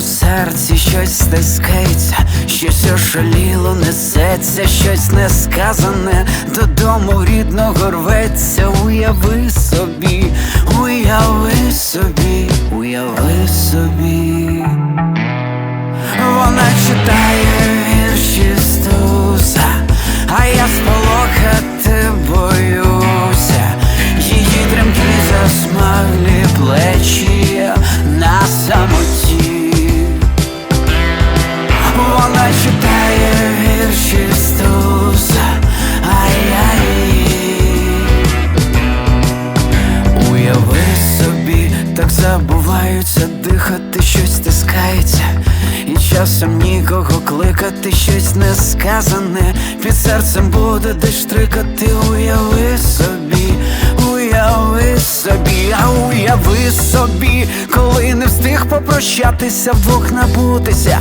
серці щось стискається, щось ошаліло несеться, щось несказане, додому рідного рветься, уяви собі, уяви собі, уяви собі. Забуваються дихати, щось стискається, і часом нікого кликати, щось несказане, під серцем буде десь штрикати, уяви собі, уяви собі, а уяви собі, коли не встиг попрощатися, вдвох набутися,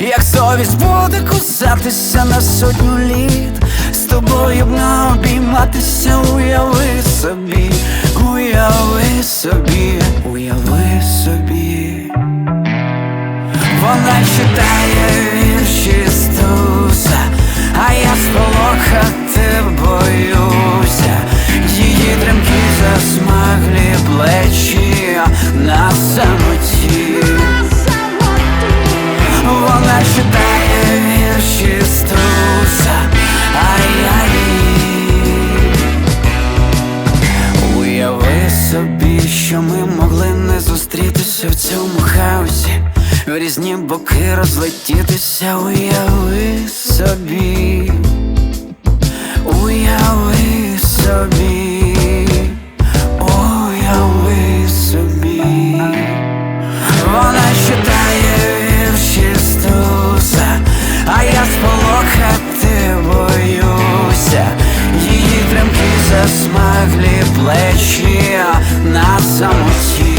як совість буде кусатися на сотню літ, з тобою б не обійматися, уяви собі, на самоті. Вона читає вірші Стуса, а я її Уяви собі, що ми могли не зустрітися в цьому хаосі, в різні боки розлетітися, уяви собі, Її плечи на самоті.